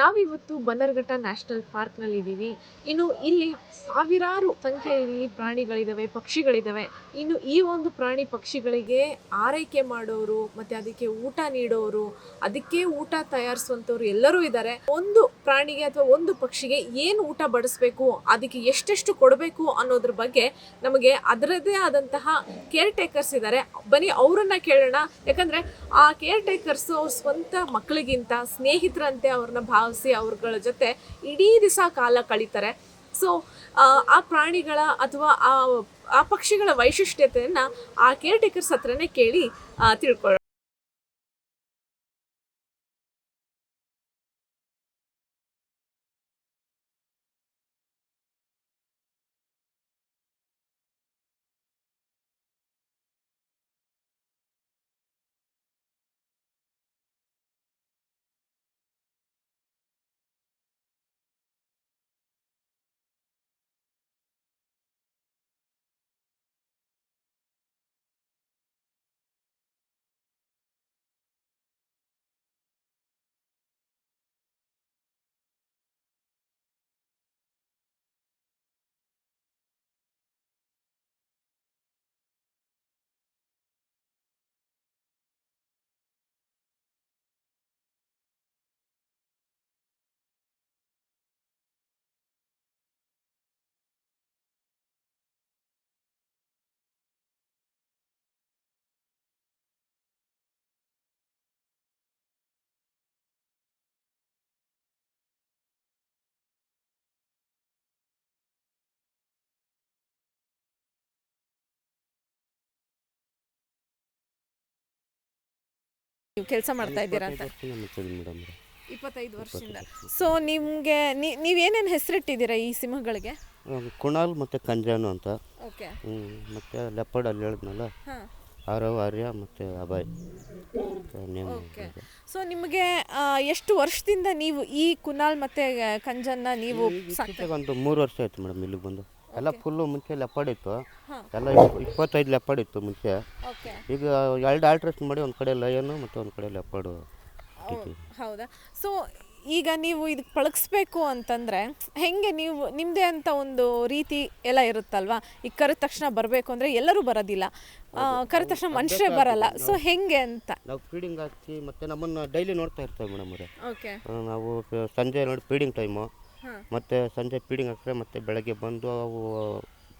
ನಾವಿವತ್ತು ಬನ್ನರ್ಘಟ್ಟ ನ್ಯಾಷನಲ್ ಪಾರ್ಕ್ನಲ್ಲಿ ಇದ್ದೀವಿ ಇನ್ನು ಇಲ್ಲಿ ಸಾವಿರಾರು ಸಂಖ್ಯೆಯಲ್ಲಿ ಪ್ರಾಣಿಗಳಿದಾವೆ, ಪಕ್ಷಿಗಳಿದಾವೆ. ಇನ್ನು ಈ ಒಂದು ಪ್ರಾಣಿ ಪಕ್ಷಿಗಳಿಗೆ ಆರೈಕೆ ಮಾಡೋರು, ಮತ್ತೆ ಅದಕ್ಕೆ ಊಟ ನೀಡೋರು, ಅದಕ್ಕೆ ಊಟ ತಯಾರಿಸುವಂಥವ್ರು ಎಲ್ಲರೂ ಇದ್ದಾರೆ. ಒಂದು ಪ್ರಾಣಿಗೆ ಅಥವಾ ಒಂದು ಪಕ್ಷಿಗೆ ಏನು ಊಟ ಬಡಿಸ್ಬೇಕು, ಅದಕ್ಕೆ ಎಷ್ಟೆಷ್ಟು ಕೊಡಬೇಕು ಅನ್ನೋದ್ರ ಬಗ್ಗೆ ನಮಗೆ ಅದರದೇ ಆದಂತಹ ಕೇರ್ ಟೇಕರ್ಸ್ ಇದ್ದಾರೆ. ಬನ್ನಿ, ಅವರನ್ನ ಕೇಳೋಣ. ಯಾಕಂದ್ರೆ ಆ ಕೇರ್ ಟೇಕರ್ಸ್ ಅವ್ರ ಸ್ವಂತ ಮಕ್ಕಳಿಗಿಂತ ಸ್ನೇಹಿತರಂತೆ ಅವ್ರನ್ನ ಭಾವಿಸಿ ಅವ್ರಗಳ ಜೊತೆ ಇಡೀ ದಿವಸ ಕಾಲ ಕಳೀತಾರೆ. ಸೊ ಆ ಪ್ರಾಣಿಗಳ ಅಥವಾ ಆ ಆ ಪಕ್ಷಿಗಳ ವೈಶಿಷ್ಟ್ಯತೆಯನ್ನು ಆ ಕೇರ್ ಟೇಕರ್ಸ್ ಹತ್ರನೇ ಕೇಳಿ ತಿಳ್ಕೊಳ್ಳೋಣ. ನೀವು ಕೆಲಸ ಮಾಡ್ತಾ ಇದ್ದೀರಾ ಅಂತ. ಮೇಡಮ್ ಇಪ್ಪತ್ತೈದು ವರ್ಷದಿಂದ. ಸೊ ನಿಮಗೆ ನೀವು ಏನೇನು ಹೆಸರಿಟ್ಟಿದ್ದೀರಾ ಈ ಸಿಂಹಗಳಿಗೆ? ಕುಣಾಲ್ ಮತ್ತು ಕಂಜಾನು ಅಂತ. ಓಕೆ. ಮತ್ತೆ ಲೆಪರ್ಡ್ ಅಲ್ಲಿ ಹೇಳಿದ್ನಲ್ಲ? ಹಾಂ. ಆರವ್ ಆರ್ಯ ಮತ್ತು ಅಭಯ್. ನೇಮ್ ಓಕೆ ಸೊ ನಿಮಗೆ ಎಷ್ಟು ವರ್ಷದಿಂದ ನೀವು ಈ ಕುನಾಲ್ ಮತ್ತೆ ಕಂಜನ್ನ ನೀವು ಸಾಕ್ತಾ ಒಂದು ಮೂರು ವರ್ಷ ಆಯ್ತು ಮೇಡಮ್ ಇಲ್ಲಿಗೆ ಬಂದು. ಎಲ್ಲ ಫುಲ್ಲು ಮುಂಚೆ ಲೆಪರ್ಡ್ ಇತ್ತು. ಎಲ್ಲ ಇಪ್ಪ- ಇಪ್ಪತ್ತೈದು ಲೆಪರ್ಡ್ ಇತ್ತು ಮುಂಚೆ. ಓಕೆ ಈಗ ಎರಡು ಆಲ್ಟ್ರೇಷನ್ ಮಾಡಿ ಒಂದು ಕಡೆ ಲಯನು ಮತ್ತು ಒಂದು ಕಡೆ ಲೆಪರ್ಡು ಹೌದಾ? ಸೊ ಈಗ ನೀವು ಇದಕ್ಕೆ ಪಳಗಿಸ್ಬೇಕು ಅಂತಂದರೆ ಹೆಂಗೆ ನೀವು ನಿಮ್ಮದೇ ಅಂತ ಒಂದು ರೀತಿ ಎಲ್ಲ ಇರುತ್ತಲ್ವಾ? ಈಗ ಕರೆದ ತಕ್ಷಣ ಬರಬೇಕು ಅಂದರೆ ಎಲ್ಲರೂ ಬರೋದಿಲ್ಲ. ಕರೆದ ತಕ್ಷಣ ಮನುಷ್ಯರೇ ಬರಲ್ಲ. ಸೊ ಹೆಂಗೆ ಅಂತ? ನಾವು ಫೀಡಿಂಗ್ ಹಾಕಿ ಮತ್ತು ನಮ್ಮನ್ನು ಡೈಲಿ ನೋಡ್ತಾ ಇರ್ತೇವೆ ಮೇಡಮ್ ಅವರೇ. ಓಕೆ ನಾವು ಸಂಜೆ ನೋಡಿ ಫೀಡಿಂಗ್ ಟೈಮು ಮತ್ತು ಸಂಜೆ ಫೀಡಿಂಗ್ ಹಾಕ್ತಾರೆ ಮತ್ತು ಬೆಳಗ್ಗೆ ಬಂದು ಅವು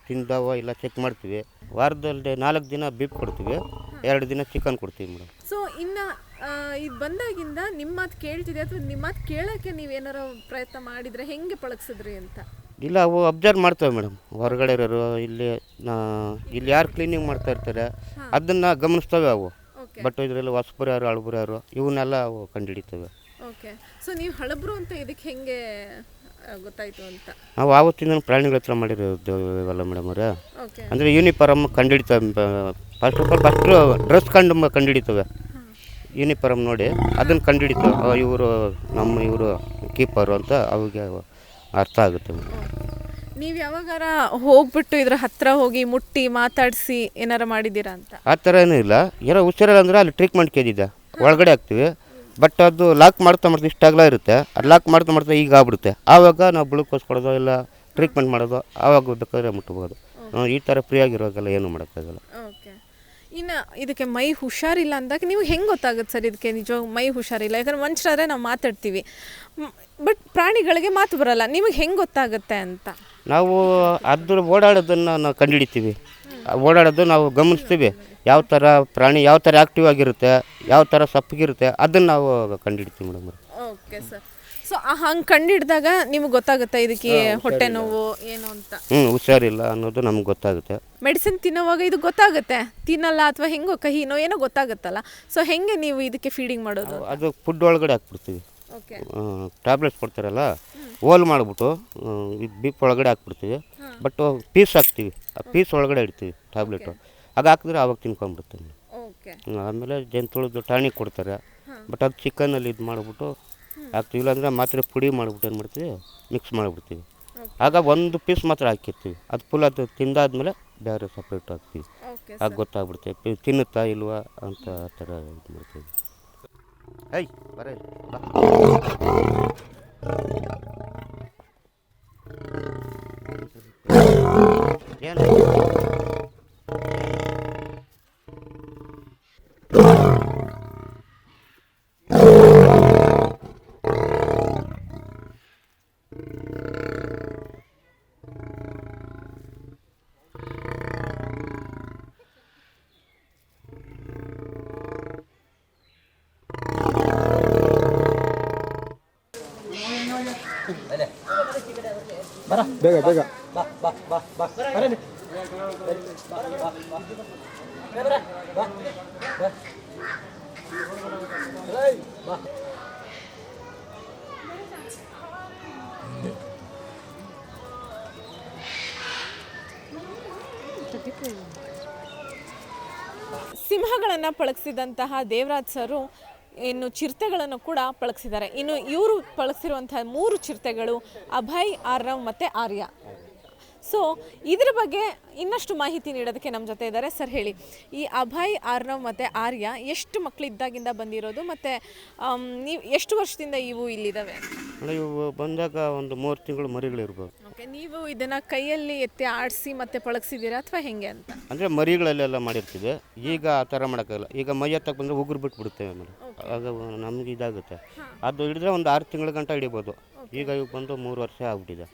ತಿಂದವ ಇಲ್ಲ ಚೆಕ್ ಮಾಡ್ತೀವಿ. ವಾರದಲ್ಲಿ ನಾಲ್ಕು ದಿನ ಬೀಫ್ ಕೊಡ್ತೀವಿ ಎರಡು ದಿನ ಚಿಕನ್ ಕೊಡ್ತೀವಿ ಮೇಡಮ್ ಸೊ ಇನ್ನು ಇದು ಬಂದಾಗಿಂದ ನಿಮ್ಮ ಮಾತು ಕೇಳ್ತಿದೆ ಅಥವಾ ನಿಮ್ಮ ಮಾತು ಕೇಳೋಕ್ಕೆ ನೀವೇನಾರು ಪ್ರಯತ್ನ ಮಾಡಿದರೆ ಹೆಂಗೆ ಪಳಗಿಸಿದ್ರಿ ಅಂತ? ಇಲ್ಲ ಅವು ಅಬ್ಸರ್ವ್ ಮಾಡ್ತೇವೆ ಮೇಡಮ್ ಹೊರಗಡೆ ಇರೋರು ಇಲ್ಲಿ ಇಲ್ಲಿ ಯಾರು ಕ್ಲೀನಿಂಗ್ ಮಾಡ್ತಾ ಇರ್ತಾರೆ ಅದನ್ನು ಗಮನಿಸ್ತವೆ ಅವು. ಬಟ್ ಇದರಲ್ಲಿ ಹೊಸಬರು ಯಾರು ಹಳಬರು ಯಾರು ಇವನ್ನೆಲ್ಲ ಅವು ಕಂಡುಹಿಡಿತವೆ. ಓಕೆ ಸೊ ನೀವು ಹಳಬ್ರು ಅಂತ ಇದಕ್ಕೆ ಹೆಂಗೆ ಗೊತ್ತಾಯ್ತು ಅಂತ. ನಾವು ಆವತ್ತಿಂದ ಪ್ರಾಣಿಗಳ ಹತ್ರ ಮಾಡಿರೋದು ಇವೆಲ್ಲ ಮೇಡಮ್ ಅವರೇ. ಓಕೆ. ಅಂದರೆ uniform ಕಂಡುಹಿಡಿತವೆ first of all first dress ಕಂಡು ಕಂಡು ಕಂಡುಹಿಡಿತವೆ ಯೂನಿಫಾರಮ್ ನೋಡಿ ಅದನ್ನು ಕಂಡುಹಿಡಿತವೆ ಇವರು ನಮ್ಮ ಇವರು ಕೀಪರು ಅಂತ ಅವಿಗೆ ಅರ್ಥ ಆಗುತ್ತೆ ನೀವು ಯಾವಾಗಾರ ಹೋಗ್ಬಿಟ್ಟು ಇದ್ರ ಹತ್ರ ಹೋಗಿ ಮುಟ್ಟಿ ಮಾತಾಡಿಸಿ ಏನಾರ ಮಾಡಿದ್ದೀರಾ ಅಂತ? ಆ ಥರ ಏನೂ ಇಲ್ಲ. ಏನೋ ಹುಷಾರಲ್ಲ ಅಂದ್ರೆ ಅಲ್ಲಿ ಟ್ರೀಟ್ಮೆಂಟ್ ಕೇಳಿದ್ದೆ. ಒಳಗಡೆ ಹಾಕ್ತೀವಿ ಬಟ್ ಅದು ಲಾಕ್ ಮಾಡ್ತಾ ಮಾಡ್ತಾ ಇಷ್ಟಾಗಲ ಇರುತ್ತೆ. ಅದು ಲಾಕ್ ಮಾಡ್ತಾ ಮಾಡ್ತಾ ಈಗ ಆಗ್ಬಿಡುತ್ತೆ. ಆವಾಗ ನಾವು ಬ್ಲೂಕೋಸ್ ಕೊಡೋದು ಇಲ್ಲ ಟ್ರೀಟ್ಮೆಂಟ್ ಮಾಡೋದು ಆವಾಗ ಬೇಕಾದ್ರೆ ಮುಟ್ಬೋದು. ನಾವು ಈ ಥರ ಫ್ರೀ ಆಗಿರೋವಾಗೆಲ್ಲ ಏನು ಮಾಡೋಕ್ಕಾಗಲ್ಲ. ಓಕೆ. ಇನ್ನು ಇದಕ್ಕೆ ಮೈ ಹುಷಾರಿಲ್ಲ ಅಂದಾಗ ನೀವು ಹೆಂಗೆ ಗೊತ್ತಾಗುತ್ತೆ ಸರ್ ಇದಕ್ಕೆ ನಿಜ ಮೈ ಹುಷಾರಿಲ್ಲ? ಯಾಕಂದ್ರೆ ಮನುಷ್ಯರಾದ್ರೆ ನಾವು ಮಾತಾಡ್ತೀವಿ. ಬಟ್ ಪ್ರಾಣಿಗಳಿಗೆ ಮಾತು ಬರಲ್ಲ. ನಿಮಗೆ ಹೆಂಗೆ ಗೊತ್ತಾಗುತ್ತೆ ಅಂತ? ನಾವು ಅದ್ರ ಓಡಾಡೋದನ್ನು ನಾವು ಕಂಡುಹಿಡಿತೀವಿ. ಓಡಾಡೋದು ನಾವು ಗಮನಿಸ್ತೀವಿ. ಯಾವ ಥರ ಪ್ರಾಣಿ ಯಾವ ಥರ ಆ್ಯಕ್ಟಿವ್ ಆಗಿರುತ್ತೆ ಯಾವ ಥರ ಸಪ್ಪಗಿರುತ್ತೆ ಅದನ್ನು ನಾವು ಕಂಡುಹಿಡಿತೀವಿ ಮೇಡಮ್ ಓಕೆ ಸರ್. ಸೊ ಹಂಗೆ ಕಂಡಿಡ್ದಾಗ ನಿಮ್ಗೆ ಗೊತ್ತಾಗುತ್ತೆ ಇದಕ್ಕೆ ಹೊಟ್ಟೆ ನೋವು ಏನು ಅಂತ? ಹ್ಞೂ ಹುಷಾರಿಲ್ಲ ಅನ್ನೋದು ನಮ್ಗೆ ಗೊತ್ತಾಗುತ್ತೆ. ಮೆಡಿಸಿನ್ ತಿನ್ನೋವಾಗ ಇದು ಗೊತ್ತಾಗುತ್ತೆ. ತಿನ್ನಲ್ಲ ಅಥವಾ ಹೆಂಗೋ ಕಹಿನೋ ಏನೋ ಗೊತ್ತಾಗುತ್ತಲ್ಲ. ಸೊ ಹೆಂಗೆ ನೀವು ಇದಕ್ಕೆ ಫೀಡಿಂಗ್ ಮಾಡೋದು? ಅದು ಫುಡ್ ಒಳಗಡೆ ಹಾಕ್ಬಿಡ್ತೀವಿ. ಓಕೆ. ಟ್ಯಾಬ್ಲೆಟ್ಸ್ ಕೊಡ್ತಾರಲ್ಲ. ಹೋಲ್ ಮಾಡಿಬಿಟ್ಟು ಇದು ಬೀಪ್ ಒಳಗಡೆ ಹಾಕ್ಬಿಡ್ತೀವಿ. ಬಟ್ ಪೀಸ್ ಹಾಕ್ತೀವಿ. ಆ ಪೀಸ್ ಒಳಗಡೆ ಇಡ್ತೀವಿ ಟ್ಯಾಬ್ಲೆಟು. ಆಗ ಹಾಕಿದ್ರೆ ಆವಾಗ ತಿನ್ಕೊಂಡ್ಬಿಡ್ತೀವಿ ಓಕೆ ಆಮೇಲೆ ಜಂತುಳದ್ದು ಟಾನಿಕ್ ಕೊಡ್ತಾರೆ. ಬಟ್ ಅದು ಚಿಕನಲ್ಲಿ ಇದು ಮಾಡಿಬಿಟ್ಟು ಹಾಕ್ತೀವಿ. ಇಲ್ಲಾಂದರೆ ಮಾತ್ರೆ ಪುಡಿ ಮಾಡಿಬಿಟ್ಟು ಏನು ಮಾಡ್ತೀವಿ ಮಿಕ್ಸ್ ಮಾಡಿಬಿಡ್ತೀವಿ. ಆಗ ಒಂದು ಪೀಸ್ ಮಾತ್ರ ಹಾಕಿರ್ತೀವಿ. ಅದು ಫುಲ್ ಅದು ತಿಂದಾದಮೇಲೆ ಬೇರೆ ಸಪ್ರೇಟ್ ಹಾಕ್ತೀವಿ. ಆಗ ಗೊತ್ತಾಗ್ಬಿಡುತ್ತೆ ಪಿ- ತಿನ್ನುತ್ತಾ ಇಲ್ವಾ ಅಂತ ಆ ಥರ ಇದು ಮಾಡ್ತೀವಿ ಐ ಬರ ಇಲ್ಲಿ, ಬಾ. ಏನು ಬೇಗ ಬೇಗ. ಸಿಂಹಗಳನ್ನು ಪಳಗಿಸಿದಂತಹ ದೇವರಾಜ್ ಸರು ಇನ್ನು ಚಿರತೆಗಳನ್ನು ಕೂಡ ಪಳಗಿಸಿದ್ದಾರೆ. ಇನ್ನು ಇವರು ಪಳಗಿಸಿರುವಂಥ ಮೂರು ಚಿರತೆಗಳು ಅಭಯ್ ಆರ್ನವ್ ಮತ್ತು ಆರ್ಯ. ಸೊ ಇದ್ರ ಬಗ್ಗೆ ಇನ್ನಷ್ಟು ಮಾಹಿತಿ ನೀಡೋದಕ್ಕೆ ನಮ್ಮ ಜೊತೆ ಇದ್ದಾರೆ. ಸರ್ ಹೇಳಿ. ಈ ಅಭಯ್ ಆರ್ನವ್ ಮತ್ತು ಆರ್ಯ ಎಷ್ಟು ಮಕ್ಕಳಿದ್ದಾಗಿಂದ ಬಂದಿರೋದು ಮತ್ತು ನೀವು ಎಷ್ಟು ವರ್ಷದಿಂದ ಇವು ಇಲ್ಲಿದ್ದಾವೆ? ಇವು ಬಂದಾಗ ಒಂದು ಮೂರು ತಿಂಗಳು ಮರಿಗಳಿರ್ಬೋದು. ಓಕೆ ನೀವು ಇದನ್ನು ಕೈಯಲ್ಲಿ ಎತ್ತಿ ಆಡಿಸಿ ಮತ್ತೆ ಪಳಗಿಸಿದ್ದೀರಾ ಅಥವಾ ಹೆಂಗೆ ಅಂತ? ಅಂದರೆ ಮರಿಗಳಲ್ಲೆಲ್ಲ ಮಾಡಿರ್ತಿದೆ ಈಗ ಆ ಥರ ಮಾಡೋಕ್ಕಾಗಲ್ಲ. ಈಗ ಮೈ ಹತ್ತಕ್ಕೆ ಬಂದರೆ ಉಗುರು ಬಿಟ್ಟು ಬಿಡುತ್ತೆ ಆಮೇಲೆ. ಆಗ ನಮ್ಗೆ ಇದಾಗುತ್ತೆ. ಅದು ಹಿಡಿದ್ರೆ ಒಂದು ಆರು ತಿಂಗಳ ಗಂಟ ಹಿಡಿಬೋದು. ಈಗ ಇವು ಬಂದು ಮೂರು ವರ್ಷ ಆಗ್ಬಿಟ್ಟಿದೆ.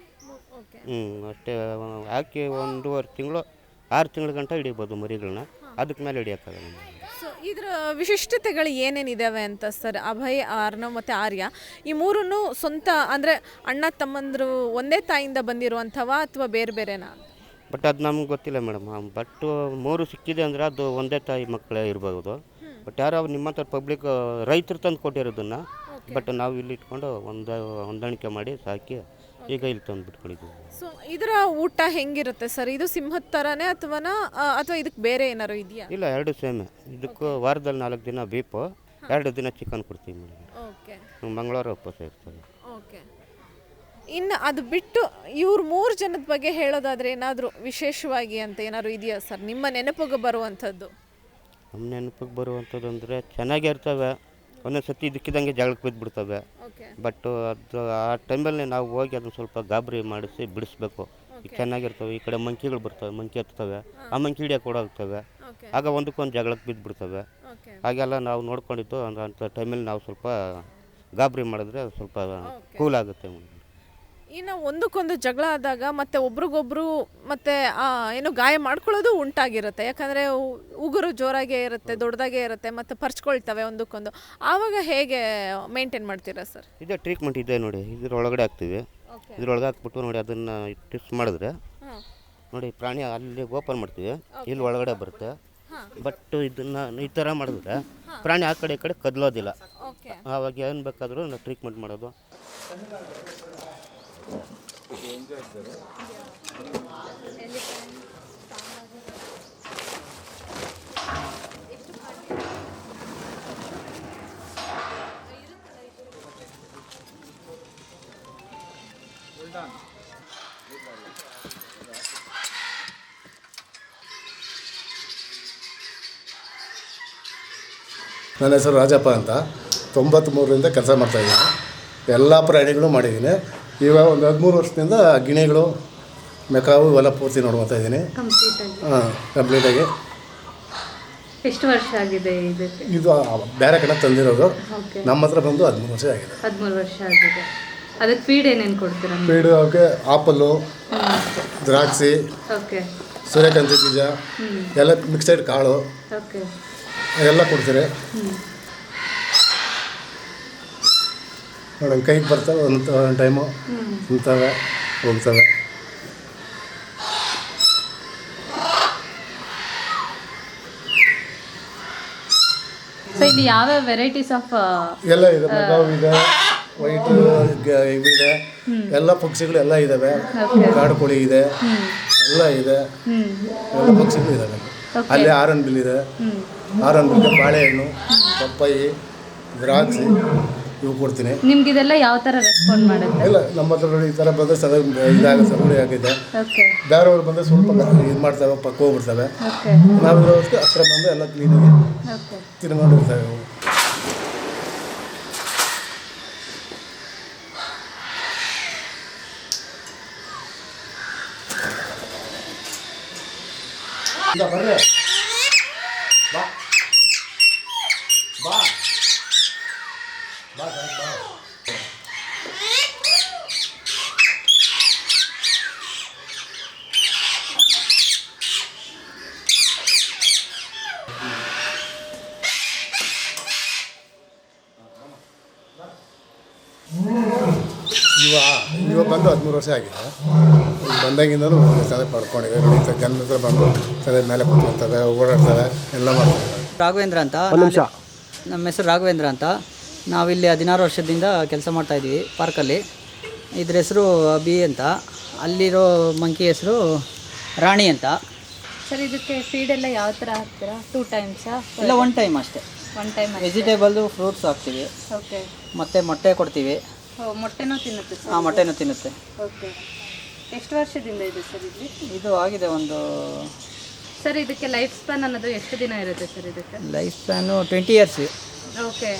ಹ್ಞೂ ಅಷ್ಟೇ ಹಾಕಿ ಒಂದೂವರೆ ತಿಂಗಳು ಆರು ತಿಂಗಳ ಗಂಟ ಹಿಡಿಬೋದು ಮರಿಗಳನ್ನ. ಅದಕ್ಕೆ ಮೇಲೆ ಹಿಡಿಯೋಕ್ಕಾಗಲ್ಲ ನಮ್ಗೆ. ಸೊ ಇದರ ವಿಶಿಷ್ಟತೆಗಳು ಏನೇನಿದಾವೆ ಅಂತ ಸರ್? ಅಭಯ್ ಅರ್ಣವ್ ಮತ್ತು ಆರ್ಯ. ಈ ಮೂರನ್ನು ಸ್ವಂತ ಅಂದರೆ ಅಣ್ಣ ತಮ್ಮಂದರು ಒಂದೇ ತಾಯಿಯಿಂದ ಬಂದಿರುವಂಥವ ಅಥವಾ ಬೇರೆ ಬೇರೆನಾ? ಬಟ್ ಅದು ನಮ್ಗೆ ಗೊತ್ತಿಲ್ಲ ಮೇಡಮ್. ಬಟ್ ಮೂರು ಸಿಕ್ಕಿದೆ ಅಂದರೆ ಅದು ಒಂದೇ ತಾಯಿ ಮಕ್ಕಳೇ ಇರ್ಬೋದು. ಬಟ್ ಯಾರೋ ಹತ್ರ ಪಬ್ಲಿಕ್ ರೈತರು ತಂದು ಕೊಟ್ಟಿರೋದನ್ನು ಬಟ್ ನಾವು ಇಲ್ಲಿ ಇಟ್ಕೊಂಡು ಒಂದು ಹೊಂದಾಣಿಕೆ ಮಾಡಿ ಸಾಕಿ ಈಗ ಇಲ್ಲಿ ತಂದು ಬಿಟ್ಕೊಂಡಿದ್ದೀವಿ ಸೊ ಇದರ ಊಟ ಹೆಂಗಿರುತ್ತೆ ಸರ್? ಇದು ಸಿಂಹದ ಥರನೇ ಅಥವಾ ಅಥವಾ ಇದಕ್ಕೆ ಬೇರೆ ಏನಾರು ಇದೆಯಾ? ಇಲ್ಲ ಎರಡು ಸೇಮೆ ಇದಕ್ಕೂ ವಾರದಲ್ಲಿ ನಾಲ್ಕು ದಿನ ಬೀಪು ಎರಡು ದಿನ ಚಿಕನ್ ಕೊಡ್ತೀವಿ ಮೇಡಮ್ ಓಕೆ ಮಂಗಳವಾರ ಉಪವಾಸ ಇರ್ತದೆ ಓಕೆ ಇನ್ನು ಅದು ಬಿಟ್ಟು ಇವ್ರ ಮೂರು ಜನದ ಬಗ್ಗೆ ಹೇಳೋದಾದ್ರೆ ಏನಾದರೂ ವಿಶೇಷವಾಗಿ ಅಂತ ಏನಾದ್ರು ಇದೆಯಾ ಸರ್? ನಿಮ್ಮ ನೆನಪಿಗೆ ಬರುವಂಥದ್ದು. ನಮ್ಮ ನೆನಪಿಗೆ ಬರುವಂಥದ್ದು ಅಂದರೆ ಚೆನ್ನಾಗೇ ಇರ್ತವೆ ಒಂದೊಂದು ಸತಿ ಇದಕ್ಕಿದ್ದಂಗೆ ಜಗಳಕ್ಕೆ ಬಿದ್ದುಬಿಡ್ತವೆ ಓಕೆ. ಬಟ್ ಅದು ಆ ಟೈಮಲ್ಲಿ ನಾವು ಹೋಗಿ ಅದನ್ನು ಸ್ವಲ್ಪ ಗಾಬರಿ ಮಾಡಿಸಿ ಬಿಡಿಸ್ಬೇಕು. ಈಗ ಚೆನ್ನಾಗಿರ್ತವೆ ಈ ಕಡೆ ಮಂಕಿಗಳು ಬರ್ತವೆ ಮಂಕಿ ಹತ್ತವೆ ಆ ಮಂಕಿ ಹಿಡಿಯೋಕೆ ಕೂಡ ಓಕೆ. ಆಗ ಒಂದಕ್ಕೊಂದು ಜಗಳಕ್ಕೆ ಬಿದ್ದುಬಿಡ್ತವೆ ಓಕೆ. ಹಾಗೆಲ್ಲ ನಾವು ನೋಡ್ಕೊಂಡಿದ್ದು ಅಂಥ ಟೈಮಲ್ಲಿ ನಾವು ಸ್ವಲ್ಪ ಗಾಬರಿ ಮಾಡಿದ್ರೆ ಅದು ಸ್ವಲ್ಪ ಕೂಲ್ ಆಗುತ್ತೆ. ಇನ್ನು ಒಂದಕ್ಕೊಂದು ಜಗಳ ಆದಾಗ ಮತ್ತೆ ಒಬ್ರಿಗೊಬ್ರು ಮತ್ತೆ ಏನು ಗಾಯ ಮಾಡ್ಕೊಳ್ಳೋದು ಉಂಟಾಗಿರುತ್ತೆ. ಯಾಕಂದರೆ ಉಗುರು ಜೋರಾಗೇ ಇರುತ್ತೆ ದೊಡ್ಡದಾಗೇ ಇರುತ್ತೆ ಮತ್ತು ಪರ್ಚ್ಕೊಳ್ತವೆ ಒಂದಕ್ಕೊಂದು. ಆವಾಗ ಹೇಗೆ ಮೇಂಟೈನ್ ಮಾಡ್ತೀರಾ ಸರ್? ಇದೆ ಟ್ರೀಟ್ಮೆಂಟ್ ಇದೆ ನೋಡಿ ಇದ್ರೊಳಗಡೆ ಹಾಕ್ತೀವಿ. ಇದ್ರೊಳಗೆ ಹಾಕ್ಬಿಟ್ಟು ನೋಡಿ ಅದನ್ನು ಟಿಪ್ಸ್ ಮಾಡಿದ್ರೆ ನೋಡಿ ಪ್ರಾಣಿ ಅಲ್ಲಿ ಓಪನ್ ಮಾಡ್ತೀವಿ ಇಲ್ಲಿ ಒಳಗಡೆ ಬರುತ್ತೆ. ಬಟ್ ಇದನ್ನು ಈ ಥರ ಮಾಡಿದ್ರೆ ಪ್ರಾಣಿ ಆ ಕಡೆ ಈ ಕಡೆ ಕದಲೋದಿಲ್ಲ. ಆವಾಗ ಏನು ಬೇಕಾದರೂ ಟ್ರೀಟ್ಮೆಂಟ್ ಮಾಡೋದು. ನನ್ನ ಹೆಸರು ರಾಜಪ್ಪ ಅಂತ ತೊಂಬತ್ತ್ಮೂರರಿಂದ ಕೆಲಸ ಮಾಡ್ತಾಯಿದ್ದೀನಿ ಎಲ್ಲ ಪ್ರಾಣಿಗಳು ಮಾಡಿದ್ದೀನಿ. ಇವಾಗ ಒಂದು ಹದಿಮೂರು ವರ್ಷದಿಂದ ಗಿಣಿಗಳು ಮೆಕಾವು ಇವೆಲ್ಲ ಪೂರ್ತಿ ನೋಡ್ಕೊತಾ ಇದ್ದೀನಿ. ಕಂಪ್ಲೀಟ್ ಆಗಿ. ಹಾಂ ಕಂಪ್ಲೀಟಾಗಿ ಎಷ್ಟು ವರ್ಷ ಆಗಿದೆ ಇದಕ್ಕೆ? ಇದು ಬೇರೆ ಕಡೆ ತಂದಿರೋದು. ಓಕೆ ನಮ್ಮ ಹತ್ರ ಬಂದು ಹದಿಮೂರು ವರ್ಷ ಆಗಿದೆ. ಹದಿಮೂರು ವರ್ಷ ಆಗಿದೆ. ಅದಕ್ಕೆ ಫೀಡ್ ಏನೇನು ಕೊಡ್ತೀರಾ? ಫೀಡ್ ಫೀಡು ಅವಕ್ಕೆ ಆಪಲ್ಲು ದ್ರಾಕ್ಷಿ ಓಕೆ ಸೂರ್ಯಕಾಂತಿ ಬೀಜ ಎಲ್ಲ ಮಿಕ್ಸೆಡ್ ಕಾಳು. ಓಕೆ ಎಲ್ಲ ಕೊಡ್ತೀರಿ. ನೋಡಿ ಕೈಗೆ ಬರ್ತವೆ ಒಂದು ಒಂದು ಟೈಮು. ತಿಂತವೆ ಹೋಗ್ತವೆ. ಇಲ್ಲಿ ಯಾವ್ಯಾವ ವೆರೈಟೀಸ್ ಆಫ್ ಎಲ್ಲ ಇದೆ ಮೆಗಾವ್ ಇದೆ ವೈಟ್ ಇವಿದೆ. ಎಲ್ಲ ಪಕ್ಷಿಗಳು ಎಲ್ಲ ಇದಾವೆ. ಕಾಡು ಕೋಳಿ ಇದೆ. ಎಲ್ಲ ಇದೆ. ಎಲ್ಲ ಪಕ್ಷಿಗಳು ಇದಾವೆ. ಅಲ್ಲಿ ಆರನ್ ಬಿಲ್ ಇದೆ. ಆರನ್ ಬಿಲ್ ಬಾಳೆಹಣ್ಣು ಪಪ್ಪಾಯಿ ದ್ರಾಕ್ಷಿ. ಇವು ಕೊಡ್ತೀನಿ. ನಿಮ್ಗೆ ಇದೆಲ್ಲ ಯಾವ ತರ ರೆಸ್ಪಾಂಡ್ ಮಾಡುತ್ತೆ? ಇಲ್ಲ ನಮ್ಮ ಹತ್ರ ನೋಡಿ ಈ ಥರ ಬಂದರೆ ಸದ ಇದಾಗುತ್ತೆ ರೂಢಿ ಆಗಿದೆ. ಓಕೆ ಬೇರೆಯವ್ರು ಬಂದರೆ ಸ್ವಲ್ಪ ಇದು ಮಾಡ್ತಾವೆ ಪಕ್ಕ ಹೋಗ್ಬಿಡ್ತವೆ ಓಕೆ ನಾವಿರೋ ಹತ್ರ ಬಂದು ಎಲ್ಲ ಕ್ಲೀನಾಗಿ ಓಕೆ ತಿರ್ಗೊಂಡಿರ್ತವೆ ಅವು ಬರ್ರಿ. ಇವ ಇವಾಗ ಬಂದು ಹದಿಮೂರು ವರ್ಷ ಆಗಿದೆ. ಬಂದಾಗಿಂದಲೂ ಬಂದಾಗಿಂದನೂ ಸದೆ ಪಡ್ಕೊಂಡಿದೆ. ನೋಡಿ ಗಂಧ ಹತ್ರ ಬಂದು ಸದೆ ಮೇಲೆ ಕುತ್ಕೊತವೆ ಓಡಾಡ್ತಾರೆ ಎಲ್ಲ ಮಾಡ್ತಾರೆ. ರಾಘವೇಂದ್ರ ಅಂತ. ನಿಮಿಷ. ನಮ್ಮ ಹೆಸರು ರಾಘವೇಂದ್ರ ಅಂತ. ನಾವಿಲ್ಲಿ ಹದಿನಾರು ವರ್ಷದಿಂದ ಕೆಲಸ ಮಾಡ್ತಾ ಇದ್ದೀವಿ ಪಾರ್ಕಲ್ಲಿ. ಇದ್ರ ಹೆಸರು ಬಿ ಅಂತ. ಅಲ್ಲಿರೋ ಮಂಕಿ ಹೆಸರು ರಾಣಿ ಅಂತ. ಸರ್ ಇದಕ್ಕೆ ಫೀಡ್ ಎಲ್ಲ ಯಾವ ಥರ ಹಾಕ್ತೀರಾ? ಟೂ ಟೈಮ್ಸಾ ಎಲ್ಲ ಒನ್ ಟೈಮ್ ಅಷ್ಟೇ. ಒನ್ ಟೈಮ್ ವೆಜಿಟೇಬಲ್ದು ಫ್ರೂಟ್ಸ್ ಹಾಕ್ತೀವಿ. ಓಕೆ ಮತ್ತು ಮೊಟ್ಟೆ ಕೊಡ್ತೀವಿ. ಮೊಟ್ಟೆನೂ ತಿನ್ನುತ್ತೆ ಸರ್? ಮೊಟ್ಟೆನೂ ತಿನ್ನುತ್ತೆ. ಓಕೆ. ಎಷ್ಟು ವರ್ಷದಿಂದ ಇದೆ ಸರ್ ಇಲ್ಲಿ? ಇದು ಆಗಿದೆ ಒಂದು ಸರ್ ಇದಕ್ಕೆ ಲೈಫ್ ಸ್ಪ್ಯಾನ್ ಅನ್ನೋದು ಎಷ್ಟು ದಿನ ಇರುತ್ತೆ ಸರ್ ಇದಕ್ಕೆ? Life span twenty years. Okay.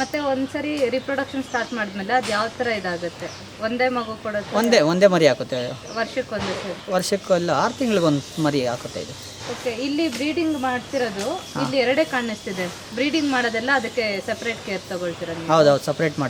ಮತ್ತೆ ಒಂದ್ಸರಿ ರಿಪ್ರೊಡಕ್ಷನ್ ಸ್ಟಾರ್ಟ್ ಮಾಡಿದ್ಮೇಲೆ ಅದು ಯಾವ ಥರ ಇದಾಗುತ್ತೆ? ಒಂದೇ ಮಗು ಕೂಡ ಒಂದೇ ಒಂದೇ ಮರಿ ಹಾಕುತ್ತೆ. ವರ್ಷಕ್ಕೆ ಒಂದೇ ಸರ್? ವರ್ಷಕ್ಕೆಲ್ಲ ಆರು ತಿಂಗಳಿಗೊಂದು ಮರಿ ಹಾಕುತ್ತೆ ಇದು. ಓಕೆ. ಇಲ್ಲಿ ಬ್ರೀಡಿಂಗ್ ಮಾಡ್ತಿರೋದು ಇಲ್ಲಿ ಎರಡೇ ಕಾಣಿಸ್ತಿದೆ. ಬ್ರೀಡಿಂಗ್ ಮಾಡೋದೆಲ್ಲ ಅದಕ್ಕೆ ಸಪ್ರೇಟ್ ಕೇರ್ ತಗೊಳ್ತಿರೋದು ಹೌದು ಹೌದೌದು ಸಪ್ರೇಟ್ ಮಾಡಿ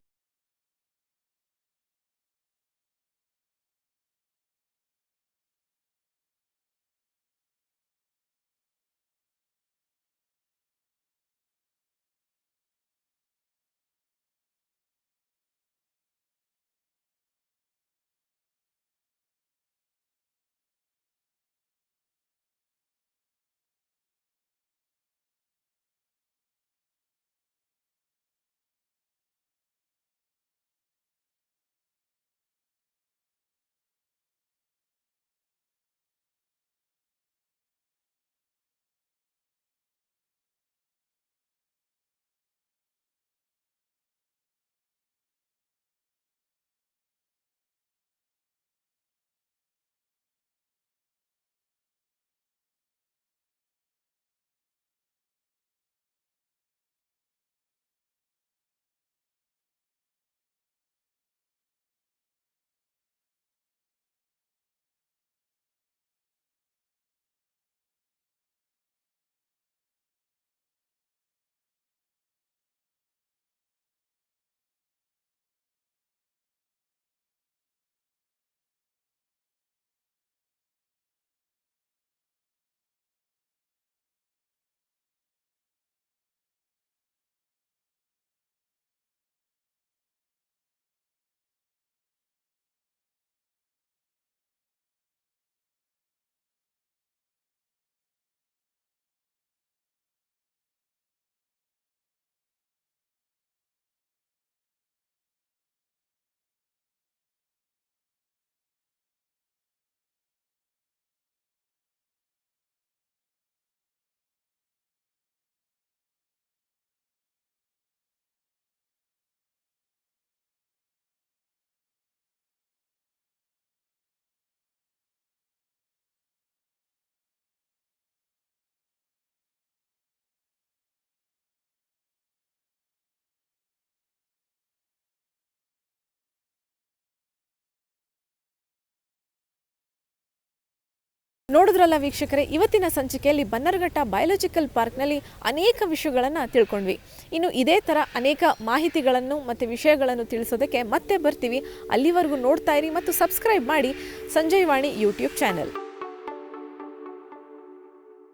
ನೋಡಿದ್ರಲ್ಲ ವೀಕ್ಷಕರೇ, ಇವತ್ತಿನ ಸಂಚಿಕೆಯಲ್ಲಿ ಬನ್ನರಘಟ್ಟ ಬಯೋಲಾಜಿಕಲ್ ಪಾರ್ಕ್ನಲ್ಲಿ ಅನೇಕ ವಿಷಯಗಳನ್ನು ತಿಳ್ಕೊಂಡ್ವಿ. ಇನ್ನು ಇದೇ ಥರ ಅನೇಕ ಮಾಹಿತಿಗಳನ್ನು ಮತ್ತು ವಿಷಯಗಳನ್ನು ತಿಳಿಸೋದಕ್ಕೆ ಮತ್ತೆ ಬರ್ತೀವಿ. ಅಲ್ಲಿವರೆಗೂ ನೋಡ್ತಾ ಇರಿ ಮತ್ತು ಸಬ್ಸ್ಕ್ರೈಬ್ ಮಾಡಿ ಸಂಜಯ್ ವಾಣಿ ಯೂಟ್ಯೂಬ್ ಚಾನೆಲ್